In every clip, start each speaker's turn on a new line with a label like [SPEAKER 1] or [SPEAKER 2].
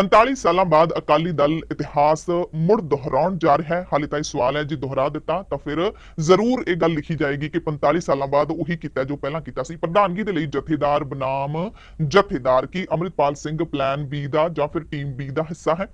[SPEAKER 1] 45 ਸਾਲਾਂ ਬਾਅਦ ਅਕਾਲੀ ਦਲ ਇਤਿਹਾਸ ਮੁੜ ਦੁਹਰਾਉਣ ਜਾ ਰਿਹਾ ਹੈ। ਹਾਲੇ ਤਾਂ ਇਹ ਸਵਾਲ ਹੈ, ਜੀ ਦੁਹਰਾ ਦਿੱਤਾ ਤਾਂ ਫਿਰ ਜ਼ਰੂਰ ਇਹ ਗੱਲ ਲਿਖੀ ਜਾਏਗੀ ਕਿ 45 ਸਾਲਾਂ ਬਾਅਦ ਉਹੀ ਕੀਤਾ ਜੋ ਪਹਿਲਾਂ ਕੀਤਾ ਸੀ। ਪ੍ਰਧਾਨਗੀ ਦੇ ਲਈ ਜਥੇਦਾਰ ਬਨਾਮ, ਜਥੇਦਾਰ ਕੀ ਅਮਰਿਤਪਾਲ ਸਿੰਘ ਪਲਾਨ ਬੀ ਦਾ ਜਾਂ ਫਿਰ ਟੀਮ ਬੀ ਦਾ ਹਿੱਸਾ ਹੈ।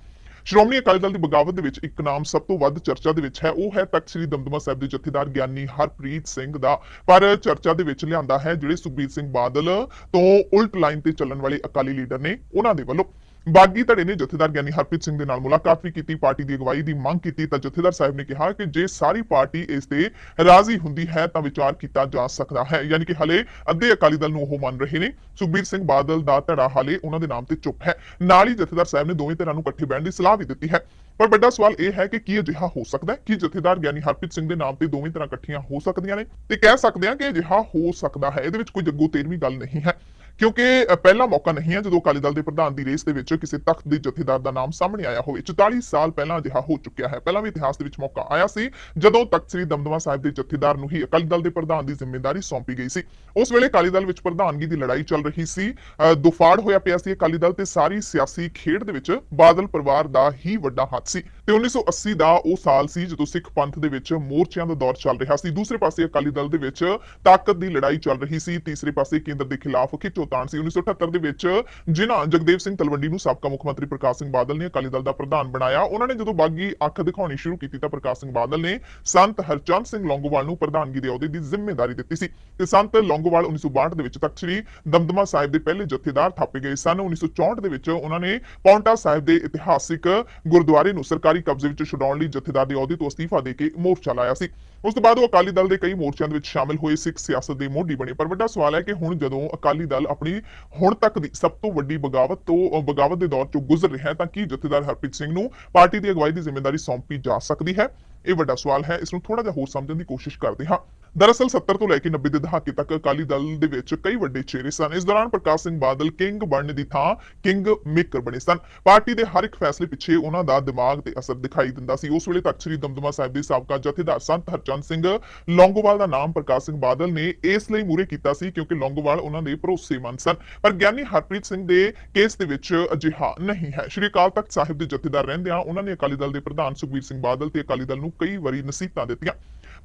[SPEAKER 1] ਸ਼੍ਰੋਮਣੀ ਅਕਾਲੀ ਦਲ ਦੀ ਬਗਾਵਤ ਦੇ ਵਿੱਚ ਇੱਕ ਨਾਮ ਸਭ ਤੋਂ ਵੱਧ ਚਰਚਾ ਦੇ ਵਿੱਚ ਹੈ। ਉਹ ਹੈ ਤਖਤ ਸ੍ਰੀ ਦਮਦਮਾ ਸਾਹਿਬ ਦੇ ਜਥੇਦਾਰ ਗਿਆਨੀ ਹਰਪ੍ਰੀਤ ਸਿੰਘ ਦਾ। ਪਰ ਚਰਚਾ ਦੇ ਵਿੱਚ ਲਿਆਂਦਾ ਹੈ, ਜਿਹੜੇ ਸੁਖਬੀਰ ਸਿੰਘ ਬਾਦਲ ਤੋਂ ਉਲਟ ਲਾਈਨ ਤੇ ਚੱਲਣ ਵਾਲੇ ਅਕਾਲੀ ਲੀਡਰ ਨੇ ਉਹਨਾਂ ਦੇ ਵੱਲੋਂ। ਬਾਗੀ ਧੜੇ ਨੇ ਜਥੇਦਾਰ ਗਿਆਨੀ ਹਰਪ੍ਰੀਤ ਸਿੰਘ ਦੇ ਨਾਲ ਮੁਲਾਕਾਤ ਵੀ ਕੀਤੀ, ਪਾਰਟੀ ਦੀ ਅਗਵਾਈ ਦੀ ਮੰਗ ਕੀਤੀ, ਤਾਂ ਜਥੇਦਾਰ ਸਾਹਿਬ ਨੇ ਕਿਹਾ ਕਿ ਜੇ ਸਾਰੀ ਪਾਰਟੀ ਇਸ ਤੇ ਰਾਜ਼ੀ ਹੁੰਦੀ ਹੈ ਤਾਂ ਵਿਚਾਰ ਕੀਤਾ ਜਾ ਸਕਦਾ ਹੈ। ਯਾਨੀ ਕਿ ਹਲੇ ਅੱਧੇ ਅਕਾਲੀ ਦਲ ਨੂੰ ਉਹ ਮੰਨ ਰਹੇ ਨੇ। ਸੁਖਬੀਰ ਸਿੰਘ ਬਾਦਲ ਦਾ ਧੜਾ ਹਾਲੇ ਉਹਨਾਂ ਦੇ ਨਾਮ ਤੇ ਚੁੱਪ ਹੈ। ਨਾਲ ਹੀ ਜਥੇਦਾਰ ਸਾਹਿਬ ਨੇ ਦੋਵੇਂ ਧਿਰਾਂ ਨੂੰ ਇਕੱਠੇ ਬਹਿਣ ਦੀ ਸਲਾਹ ਵੀ ਦਿੱਤੀ ਹੈ। ਪਰ ਵੱਡਾ ਸਵਾਲ ਇਹ ਹੈ ਕਿ ਕੀ ਅਜਿਹਾ ਹੋ ਸਕਦਾ ਹੈ? ਕਿ ਜਥੇਦਾਰ ਗਿਆਨੀ ਹਰਪ੍ਰੀਤ ਸਿੰਘ ਦੇ ਨਾਮ ਤੇ ਦੋਵੇਂ ਤਰ੍ਹਾਂ ਇਕੱਠੀਆਂ ਹੋ ਸਕਦੀਆਂ ਨੇ? ਤੇ ਕਹਿ ਸਕਦੇ ਹਾਂ ਕਿ ਅਜਿਹਾ ਹੋ ਸਕਦਾ ਹੈ। ਇਹਦੇ ਵਿੱਚ ਕੋਈ ਜੱਗੋ ਤੇਰਵੀਂ ਗੱਲ ਨਹੀਂ ਹੈ। ਕਿਉਂਕਿ ਪਹਿਲਾ ਮੌਕਾ ਨਹੀਂ ਹੈ ਜਦੋਂ ਅਕਾਲੀ ਦਲ ਦੇ ਪ੍ਰਧਾਨ ਦੀ ਰੇਸ ਦੇ ਵਿੱਚ ਕਿਸੇ ਤਖਤ ਦੇ ਜਥੇਦਾਰ ਦਾ ਨਾਮ ਸਾਹਮਣੇ ਆਇਆ ਹੋਵੇ। 44 ਸਾਲ ਪਹਿਲਾਂ ਅਜਿਹਾ ਹੋ ਚੁੱਕਿਆ ਹੈ। ਪਹਿਲਾਂ ਵੀ ਇਤਿਹਾਸ ਦੇ ਵਿੱਚ ਮੌਕਾ ਆਇਆ ਸੀ, ਜਦੋਂ ਤਖਤ ਸ੍ਰੀ ਦਮਦਮਾ ਸਾਹਿਬ ਦੇ ਜਥੇਦਾਰ ਨੂੰ ਹੀ ਅਕਾਲੀ ਦਲ ਦੇ ਪ੍ਰਧਾਨ ਦੀ ਜ਼ਿੰਮੇਵਾਰੀ ਸੌਂਪੀ ਗਈ ਸੀ। ਉਸ ਵੇਲੇ ਅਕਾਲੀ ਦਲ ਵਿੱਚ ਪ੍ਰਧਾਨਗੀ ਦੀ ਲੜਾਈ ਚੱਲ ਰਹੀ ਸੀ। ਦੁਫਾੜ ਹੋਇਆ ਪਿਆ ਸੀ ਅਕਾਲੀ ਦਲ ਤੇ ਸਾਰੀ ਸਿਆਸੀ ਖੇਡ ਦੇ ਵਿੱਚ ਬਾਦਲ ਪਰਿਵਾਰ ਦਾ ਹੀ ਵੱਡਾ ਹੱਥ ਸੀ। ਤੇ 1980 ਦਾ ਉਹ ਸਾਲ ਸੀ ਜਦੋਂ ਸਿੱਖ ਪੰਥ ਦੇ ਵਿੱਚ ਮੋਰਚਿਆਂ ਦਾ ਦੌਰ ਚੱਲ ਰਿਹਾ ਸੀ। ਦੂਸਰੇ ਪਾਸੇ ਅਕਾਲੀ ਦਲ ਦੇ ਵਿੱਚ ਤਾਕਤ ਦੀ ਲੜਾਈ ਚੱਲ ਰਹੀ ਸੀ। ਤੀਸਰੇ ਪਾਸੇ ਕੇਂਦਰ ਦੇ ਖਿਲਾਫ ਖਿੱਚੋ ਖਿੱਚੋਤਾਣ ਸੀ 1978 ਦੇ ਵਿੱਚ, ਜਿਨ੍ਹਾਂ ਜਗਦੇਵ ਸਿੰਘ ਤਲਵੰਡੀ ਨੂੰ ਸਾਬਕਾ ਮੁੱਖ ਮੰਤਰੀ ਪ੍ਰਕਾਸ਼ ਸਿੰਘ ਬਾਦਲ ਨੇ ਅਕਾਲੀ ਦਲ ਦਾ ਪ੍ਰਧਾਨ ਬਣਾਇਆ। ਉਹਨਾਂ ਨੇ ਜਦੋਂ ਬਾਗੀ ਅੱਖ ਦਿਖਾਉਣੀ ਸ਼ੁਰੂ ਕੀਤੀ ਤਾਂ ਪ੍ਰਕਾਸ਼ ਸਿੰਘ ਬਾਦਲ ਨੇ ਸੰਤ ਹਰਚੰਦ ਸਿੰਘ ਲੌਂਗੋਵਾਲ ਨੂੰ ਪ੍ਰਧਾਨਗੀ ਦੇ ਅਹੁਦੇ ਦੀ ਜ਼ਿੰਮੇਵਾਰੀ ਦਿੱਤੀ ਸੀ। ਤੇ ਸੰਤ ਲੌਂਗੋਵਾਲ 1962 ਦੇ ਵਿੱਚ ਤਖਤ ਸ੍ਰੀ ਦਮਦਮਾ ਸਾਹਿਬ ਦੇ ਪਹਿਲੇ ਜਥੇਦਾਰ ਥਾਪੇ ਗਏ ਸਨ। 1964 ਦੇ ਵਿੱਚ ਉਹਨਾਂ ਨੇ ਪੌਂਟਾ ਸਾਹਿਬ ਦੇ ਇਤਿਹਾਸਿਕ ਗੁਰਦੁਆਰੇ ਨੂੰ ਸਰਕਾਰੀ ਕਬਜ਼ੇ ਵਿੱਚ ਛੁਡਾਉਣ ਲਈ ਜਥੇਦਾਰ ਦੇ ਅਹੁਦੇ ਤੋਂ ਅਸਤੀਫਾ ਦੇ ਕੇ ਮੋਰਚਾ ਲਾਇਆ ਸੀ। ਉਸ ਤੋਂ ਬਾਅਦ ਉਹ ਅਕਾਲੀ ਦਲ ਦੇ ਕਈ ਮੋਰਚਿਆਂ ਦੇ ਵਿੱਚ ਸ਼ਾਮਿਲ ਹੋਏ, ਸਿੱਖ ਸਿਆਸਤ ਦੇ ਮੋਢੀ ਬਣੇ। ਪਰ ਵੱਡਾ ਸਵਾਲ ਹੈ ਕਿ ਹੁਣ ਜਦੋਂ ਅਕਾਲੀ ਦਲ ਆਪਣੀ ਹੁਣ ਤੱਕ ਦੀ ਸਭ ਤੋਂ ਵੱਡੀ ਬਗਾਵਤ ਤੋਂ ਬਗਾਵਤ ਦੇ ਦੌਰ ਚੋਂ ਗੁਜ਼ਰ ਰਿਹਾ ਹੈ, ਤਾਂ ਕੀ ਜਥੇਦਾਰ ਹਰਪ੍ਰੀਤ ਸਿੰਘ ਨੂੰ ਪਾਰਟੀ ਦੀ ਅਗਵਾਈ ਦੀ ਜ਼ਿੰਮੇਵਾਰੀ ਸੌਂਪੀ ਜਾ ਸਕਦੀ ਹੈ? ਇਹ ਵੱਡਾ ਸਵਾਲ ਹੈ, ਇਸ ਨੂੰ ਥੋੜਾ ਜਿਹਾ ਹੋਰ ਸਮਝਣ ਦੀ ਕੋਸ਼ਿਸ਼ ਕਰਦੇ ਹਾਂ। ਦਰਅਸਲ 70 ਤੋਂ ਲੈ ਕੇ 90 ਦੇ ਦਹਾਕੇ ਤੱਕ ਅਕਾਲੀ ਦਲ ਦੇ ਵਿੱਚ ਕਈ ਵੱਡੇ ਚਿਹਰੇ ਸਨ। ਇਸ ਦੌਰਾਨ ਪ੍ਰਕਾਸ਼ ਸਿੰਘ ਬਾਦਲ ਕਿੰਗ ਬਣਨ ਦੀ ਥਾਂ ਕਿੰਗ ਮੇਕਰ ਬਣੇ ਸਨ। ਪਾਰਟੀ ਦੇ ਹਰ ਇੱਕ ਫੈਸਲੇ ਪਿੱਛੇ ਉਹਨਾਂ ਦਾ ਦਿਮਾਗ ਤੇ ਅਸਰ ਦਿਖਾਈ ਦਿੰਦਾ ਸੀ। ਉਸ ਵੇਲੇ ਤੱਕ ਸ੍ਰੀ ਦਮਦਮਾ ਸਾਹਿਬ ਦੇ ਸਾਬਕਾ ਜਥੇਦਾਰ ਸੰਤ ਹਰਚੰਦ ਸਿੰਘ ਲੌਂਗੋਵਾਲ ਦਾ ਨਾਮ ਪ੍ਰਕਾਸ਼ ਸਿੰਘ ਬਾਦਲ ਨੇ ਇਸ ਲਈ ਮੂਰੇ ਕੀਤਾ ਸੀ ਕਿਉਂਕਿ ਲੌਂਗੋਵਾਲ ਉਹਨਾਂ ਦੇ ਭਰੋਸੇਮੰਦ ਸਨ। ਪਰ ਗਿਆਨੀ ਹਰਪ੍ਰੀਤ ਸਿੰਘ ਦੇ ਕੇਸ ਦੇ ਵਿੱਚ ਅਜਿਹਾ ਨਹੀਂ ਹੈ। ਸ਼੍ਰੀ ਅਕਾਲ ਤਖਤ ਸਾਹਿਬ ਦੇ ਜਥੇਦਾਰ ਰਹਿੰਦਿਆਂ ਉਹਨਾਂ ਨੇ ਅਕਾਲੀ ਦਲ ਦੇ ਪ੍ਰਧਾਨ ਸੁਖਬੀਰ ਸਿੰਘ ਬਾਦਲ ਤੇ ਅਕਾਲੀ ਦਲ ਨੂੰ ਕਈ ਵਾਰੀ ਨਸੀਹਤਾਂ ਦਿੱਤੀਆਂ।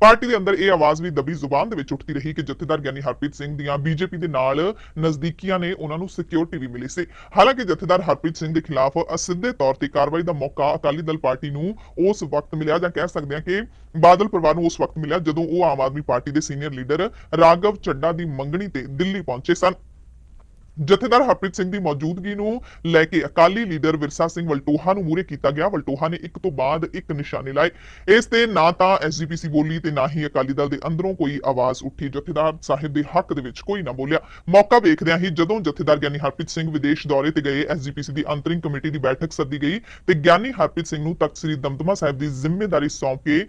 [SPEAKER 1] ਪਾਰਟੀ ਦੇ ਅੰਦਰ ਇਹ ਆਵਾਜ਼ ਵੀ ਦਬੀ ਜ਼ੁਬਾਨ ਦੇ ਵਿੱਚ ਉੱਠਦੀ ਰਹੀ ਕਿ ਜਥੇਦਾਰ ਗਿਆਨੀ ਹਰਪ੍ਰੀਤ ਸਿੰਘ ਦੀਆਂ ਬੀਜੇਪੀ ਦੇ ਨਾਲ ਨਜ਼ਦੀਕੀਆਂ ਨੇ ਉਹਨਾਂ ਨੂੰ ਸਿਕਿਉਰਿਟੀ ਵੀ ਮਿਲੀ ਸੀ। ਹਾਲਾਂਕਿ ਜਥੇਦਾਰ ਹਰਪ੍ਰੀਤ ਸਿੰਘ ਦੇ ਖਿਲਾਫ ਅਸਿੱਧੇ ਤੌਰ ਤੇ ਕਾਰਵਾਈ ਦਾ ਮੌਕਾ ਅਕਾਲੀ ਦਲ ਪਾਰਟੀ ਨੂੰ ਉਸ ਵਕਤ ਮਿਲਿਆ ਜਾਂ ਕਹਿ ਸਕਦੇ ਹਾਂ ਕਿ ਬਾਦਲ ਪਰਿਵਾਰ ਨੂੰ ਉਸ ਵਕਤ ਮਿਲਿਆ ਜਦੋਂ ਉਹ ਆਮ ਆਦਮੀ ਪਾਰਟੀ ਦੇ ਸੀਨੀਅਰ ਲੀਡਰ ਰਾਘਵ ਚੱਡਾ ਦੀ ਮੰਗਣੀ ਤੇ ਦਿੱਲੀ ਪਹੁੰਚੇ ਸਨ। ਜਥੇਦਾਰ ਹਰਪ੍ਰੀਤ ਸਿੰਘ ਦੀ ਮੌਜੂਦਗੀ ਨੂੰ ਲੈ ਕੇ ਅਕਾਲੀ ਲੀਡਰ ਵਿਰਸਾ ਸਿੰਘ ਵਲਟੋਹਾ ਨੂੰ ਮੂਰੇ ਕੀਤਾ ਗਿਆ। ਵਲਟੋਹਾ ਨੇ ਇੱਕ ਤੋਂ ਬਾਅਦ ਇੱਕ ਨਿਸ਼ਾਨੇ ਲਾਏ। ਇਸ ਤੇ ਨਾ ਤਾਂ ਐਸਜੀਪੀਸੀ ਬੋਲੀ ਤੇ ਨਾ ਹੀ ਅਕਾਲੀ ਦਲ ਦੇ ਅੰਦਰੋਂ ਕੋਈ ਆਵਾਜ਼ ਉੱਠੀ। ਜਥੇਦਾਰ ਸਾਹਿਬ ਦੇ ਹੱਕ ਦੇ ਵਿੱਚ ਕੋਈ ਨਾ ਬੋਲਿਆ। ਮੌਕਾ ਵੇਖਦਿਆਂ ਹੀ ਜਦੋਂ ਜਥੇਦਾਰ ਗਿਆਨੀ ਹਰਪ੍ਰੀਤ ਸਿੰਘ ਵਿਦੇਸ਼ ਦੌਰੇ ਤੇ ਗਏ ਐਸਜੀਪੀਸੀ ਦੀ ਅੰਤਰਿੰਗ ਕਮੇਟੀ ਦੀ ਬੈਠਕ ਸੱਦੀ ਗਈ ਤੇ ਗਿਆਨੀ ਹਰਪ੍ਰੀਤ ਸਿੰਘ ਨੂੰ ਤਖਤ ਸ੍ਰੀ ਦਮਦਮਾ ਸਾਹਿਬ ਦੀ ਜ਼ਿੰਮੇਵਾਰੀ ਸੌਂਪ ਕੇ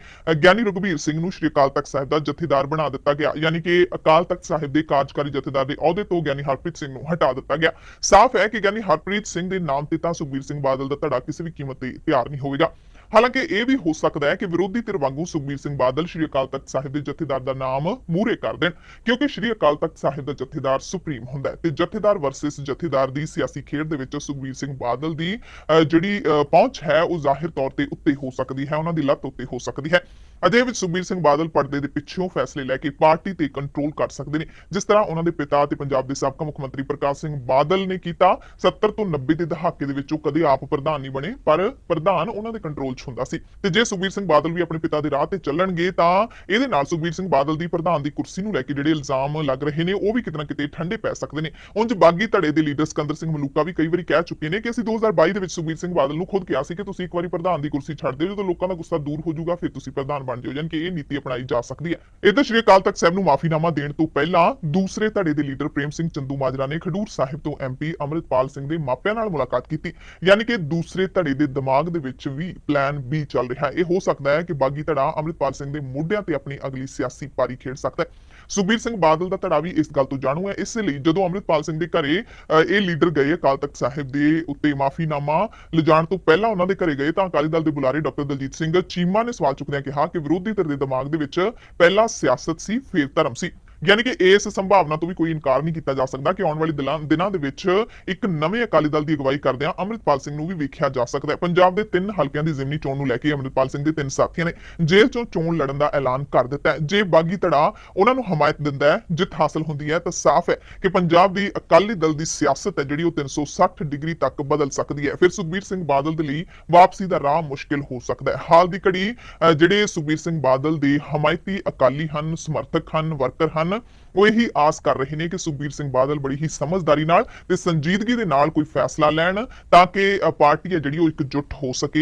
[SPEAKER 1] ਗਿਆਨੀ ਰਘਬੀਰ ਸਿੰਘ ਨੂੰ ਸ਼੍ਰੀ ਅਕਾਲ ਤਖਤ ਸਾਹਿਬ ਦਾ ਜਥੇਦਾਰ ਬਣਾ ਦਿੱਤਾ ਗਿਆ। ਯਾਨੀ ਕਿ ਅਕਾਲ ਤਖਤ ਸਾਹਿਬ ਦੇ ਕਾਰਜਕਾਰੀ ਜਥੇਦਾਰ ਦੇ ਅਹੁਦੇ ਤੋਂ ਗਿਆਨੀ ਹਰਪ੍ਰੀਤ ਸਿੰਘ ਨੂੰ ਹਟਾ ਦਿੱਤਾ ਗਿਆ। ਸਾਫ਼ ਹੈ ਕਿ ਗਿਆਨੀ ਹਰਪ੍ਰੀਤ ਸਿੰਘ ਦੇ ਨਾਮ ਤੇ ਤਾਂ ਸੁਖਬੀਰ ਸਿੰਘ ਬਾਦਲ ਦਾ ਧੜਾ ਕਿਸੇ ਵੀ ਕੀਮਤ ਤੇ ਤਿਆਰ ਨਹੀਂ ਹੋਵੇਗਾ। ਹਾਲਾਂਕਿ ਇਹ ਵੀ ਹੋ ਸਕਦਾ ਹੈ ਕਿ ਵਿਰੋਧੀ ਧਿਰ ਵਾਂਗੂ ਸੁਖਬੀਰ ਸਿੰਘ ਬਾਦਲ ਸ਼੍ਰੀ ਅਕਾਲ ਤਖਤ ਸਾਹਿਬ ਦੇ ਜਥੇਦਾਰ ਦਾ ਨਾਮ ਮੂਰੇ ਕਰ ਦੇਣ, ਕਿਉਂਕਿ ਸ਼੍ਰੀ ਅਕਾਲ ਤਖਤ ਸਾਹਿਬ ਦਾ ਜਥੇਦਾਰ ਸੁਪਰੀਮ ਹੁੰਦਾ ਹੈ। ਤੇ ਜਥੇਦਾਰ ਵਰਸਸ ਜਥੇਦਾਰ ਦੀ ਸਿਆਸੀ ਖੇਡ ਦੇ ਵਿੱਚ ਸੁਖਬੀਰ ਸਿੰਘ ਬਾਦਲ ਦੀ ਜਿਹੜੀ ਪਹੁੰਚ ਹੈ, ਉਹ ਜ਼ਾਹਿਰ ਤੌਰ ਤੇ ਉੱਤੇ ਹੋ ਸਕਦੀ ਹੈ, ਉਹਨਾਂ ਦੀ ਲੱਤ ਉੱਤੇ ਹੋ ਸਕਦੀ ਹੈ। ਅਜੇ ਵਿੱਚ ਸੁਖਬੀਰ ਸਿੰਘ ਬਾਦਲ ਪਰਦੇ ਦੇ ਪਿੱਛੋਂ ਫੈਸਲੇ ਲੈ ਕੇ ਪਾਰਟੀ ਤੇ ਕੰਟਰੋਲ ਕਰ ਸਕਦੇ ਨੇ। ਜਿਸ ਤਰ੍ਹਾਂ ਉਹਨਾਂ ਦੇ ਪਿਤਾ ਤੇ ਪੰਜਾਬ ਦੇ ਸਾਬਕਾ ਮੁੱਖ ਮੰਤਰੀ ਪ੍ਰਕਾਸ਼ ਸਿੰਘ ਬਾਦਲ ਨੇ ਕੀਤਾ 70 ਤੋਂ 90 ਦੇ ਦਹਾਕੇ ਦੇ ਵਿੱਚ ਉਹ ਕਦੇ ਆਪ ਪ੍ਰਧਾਨ ਨਹੀਂ ਬਣੇ, ਪਰ ਪ੍ਰਧਾਨ ਉਹਨਾਂ ਦੇ ਕੰਟਰੋਲ 'ਚ ਹੁੰਦਾ ਸੀ। ਤੇ ਜੇ ਸੁਖਬੀਰ ਸਿੰਘ ਬਾਦਲ ਵੀ ਆਪਣੇ ਪਿਤਾ ਦੇ ਰਾਹ ਤੇ ਚੱਲਣਗੇ, ਤਾਂ ਇਹਦੇ ਨਾਲ ਸੁਖਬੀਰ ਸਿੰਘ ਬਾਦਲ ਦੀ ਪ੍ਰਧਾਨ ਦੀ ਕੁਰਸੀ ਨੂੰ ਲੈ ਕੇ ਜਿਹੜੇ ਇਲਜ਼ਾਮ ਲੱਗ ਰਹੇ ਨੇ, ਉਹ ਵੀ ਕਿਤੇ ਨਾ ਕਿਤੇ ਠੰਡੇ ਪੈ ਸਕਦੇ ਨੇ। ਉਂਝ ਬਾਗੀ ਧੜੇ ਦੇ ਲੀਡਰ ਸਿਕੰਦਰ ਸਿੰਘ ਮਲੂਕਾ ਵੀ ਕਈ ਵਾਰੀ ਕਹਿ ਚੁੱਕੇ ਨੇ ਕਿ ਅਸੀਂ 2022 ਦੇ ਵਿੱਚ ਸੁਖਬੀਰ ਸਿੰਘ ਬਾਦਲ ਨੂੰ ਖੁਦ ਕਿਹਾ ਸੀ ਕਿ ਤੁਸੀਂ ਇੱਕ ਵਾਰੀ ਪ੍ਰਧਾਨ ਦੀ ਕੁਰਸੀ ਛੱਡ ਦਿਓ, ਜਦੋਂ ਲੋਕਾਂ ਦਾ ਗੁੱਸਾ ਦੂਰ ਹੋ ਜਾਊਗਾ, ਫਿਰ ਤੁਸੀਂ ਪ੍ਰਧਾਨ ਬਣ ਜਾਓ ਯਾਨੀ ਕਿ ਇਹ ਨੀਤੀ ਅਪਣਾਈ ਜਾ ਸਕਦੀ ਹੈ। ਇੱਧਰ ਸ਼੍ਰੀ ਅਕਾਲ ਤਖਤ ਸਾਹਿਬ ਨੂੰ ਮਾਫੀਨਾਮਾ ਦੇਣ ਤੋਂ ਪਹਿਲਾਂ ਦੂਸਰੇ ਧੜੇ ਦੇ ਲੀਡਰ ਪ੍ਰੇਮ ਸਿੰਘ ਚੰਦੂ ਮਾਜਰਾ ਨੇ ਖਡੂਰ ਸਾਹਿਬ ਤੋਂ ਐਮਪੀ ਅਮਰਿਤਪਾਲ ਸਿੰਘ ਦੇ ਮਾਪਿਆਂ ਨਾਲ ਮੁਲਾਕਾਤ ਕੀਤੀ। ਯਾਨੀ ਕਿ ਦੂਸਰੇ ਧੜੇ ਦੇ ਦਿਮਾਗ ਦੇ ਵਿੱਚ ਵੀ ਪਲਾਨ ਬੀ ਚੱਲ ਰਿਹਾ ਹੈ। ਇਹ ਹੋ ਸਕਦਾ ਹੈ ਕਿ ਬਾਗੀ ਧੜਾ ਅਮਰਿਤਪਾਲ ਸਿੰਘ ਦੇ ਮੋਢਿਆਂ ਤੇ ਆਪਣੀ ਅਗਲੀ ਸਿਆਸੀ ਪਾਰੀ ਖੇਡ ਸਕਦਾ ਹੈ। ਸੁਖਬੀਰ ਸਿੰਘ ਬਾਦਲ ਦਾ ਧੜਾ ਵੀ ਇਸ ਗੱਲ ਤੋਂ ਜਾਣੂ ਹੈ। ਇਸ ਲਈ ਜਦੋਂ ਅਮਰਿਤਪਾਲ ਸਿੰਘ ਦੇ ਘਰੇ ਇਹ ਲੀਡਰ ਗਏ ਅਕਾਲ ਤਖਤ ਸਾਹਿਬ ਦੇ ਉੱਤੇ ਮਾਫੀਨਾਮਾ ਲਿਜਾਣ ਤੋਂ ਪਹਿਲਾਂ ਉਹਨਾਂ ਦੇ ਘਰੇ ਗਏ ਤਾਂ ਅਕਾਲੀ ਦਲ ਦੇ ਬੁਲਾਰੇ ਡਾਕਟਰ ਦਲਜੀਤ ਸਿੰਘ ਚੀਮਾ ਨੇ ਸਵਾਲ ਚੁੱਕਦਿਆਂ ਕਿਹਾ ਕਿ ਵਿਰੋਧੀ ਧਿਰ ਦੇ ਦਿਮਾਗ ਦੇ ਵਿੱਚ ਪਹਿਲਾਂ ਸਿਆਸਤ ਸੀ, ਫਿਰ ਧਰਮ ਸੀ। ਯਾਨੀ ਕਿ ਇਸ ਸੰਭਾਵਨਾ ਤੋਂ ਵੀ ਕੋਈ ਇਨਕਾਰ ਨਹੀਂ ਕੀਤਾ ਜਾ ਸਕਦਾ ਕਿ ਆਉਣ ਵਾਲੇ ਦਿਨਾਂ ਦੇ ਵਿੱਚ ਇੱਕ ਨਵੇਂ ਅਕਾਲੀ ਦਲ ਦੀ ਅਗਵਾਈ ਕਰਦਿਆਂ ਅੰਮ੍ਰਿਤਪਾਲ ਸਿੰਘ ਨੂੰ ਵੀ ਵੇਖਿਆ ਜਾ ਸਕਦਾ ਹੈ। ਪੰਜਾਬ ਦੇ ਤਿੰਨ ਹਲਕਿਆਂ ਦੀ ਜ਼ਿਮਨੀ ਚੋਣ ਨੂੰ ਲੈ ਕੇ ਅੰਮ੍ਰਿਤਪਾਲ ਸਿੰਘ ਦੇ ਤਿੰਨ ਸਾਥੀਆਂ ਨੇ ਜੇਲ੍ਹ ਚੋਂ ਚੋਣ ਲੜਨ ਦਾ ਐਲਾਨ ਕਰ ਦਿੱਤਾ ਹੈ। ਜੇ ਬਾਗੀ ਧੜਾ ਉਹਨਾਂ ਨੂੰ ਹਮਾਇਤ ਦਿੰਦਾ ਹੈ, ਜਿੱਤ ਹਾਸਲ ਹੁੰਦੀ ਹੈ, ਤਾਂ ਸਾਫ਼ ਹੈ ਕਿ ਪੰਜਾਬ ਦੀ ਅਕਾਲੀ ਦਲ ਦੀ ਸਿਆਸਤ ਹੈ, ਜਿਹੜੀ ਉਹ 360 ਡਿਗਰੀ ਤੱਕ ਬਦਲ ਸਕਦੀ ਹੈ। ਫਿਰ ਸੁਖਬੀਰ ਸਿੰਘ ਬਾਦਲ ਦੇ ਲਈ ਵਾਪਸੀ ਦਾ ਰਾਹ ਮੁਸ਼ਕਿਲ ਹੋ ਸਕਦਾ ਹੈ। ਹਾਲ ਦੀ ਘੜੀ ਜਿਹੜੇ ਸੁਖਬੀਰ ਸਿੰਘ ਬਾਦਲ ਦੇ ਹਮਾਇਤੀ ਅਕਾਲੀ ਹਨ, ਸਮਰਥਕ ਹਨ, ਵਰਕਰ ਹਨ ਉਹ ਇਹੀ ਆਸ ਕਰ ਰਹੇ ਨੇ ਕਿ ਸੁਖਬੀਰ ਸਿੰਘ ਬਾਦਲ ਬੜੀ ਹੀ ਸਮਝਦਾਰੀ ਨਾਲ ਤੇ ਸੰਜੀਦਗੀ ਦੇ ਨਾਲ ਕੋਈ ਫੈਸਲਾ ਲੈਣ ਤਾਂ ਕਿ ਪਾਰਟੀ ਹੈ ਜਿਹੜੀ ਉਹ ਇਕਜੁੱਟ ਹੋ ਸਕੇ।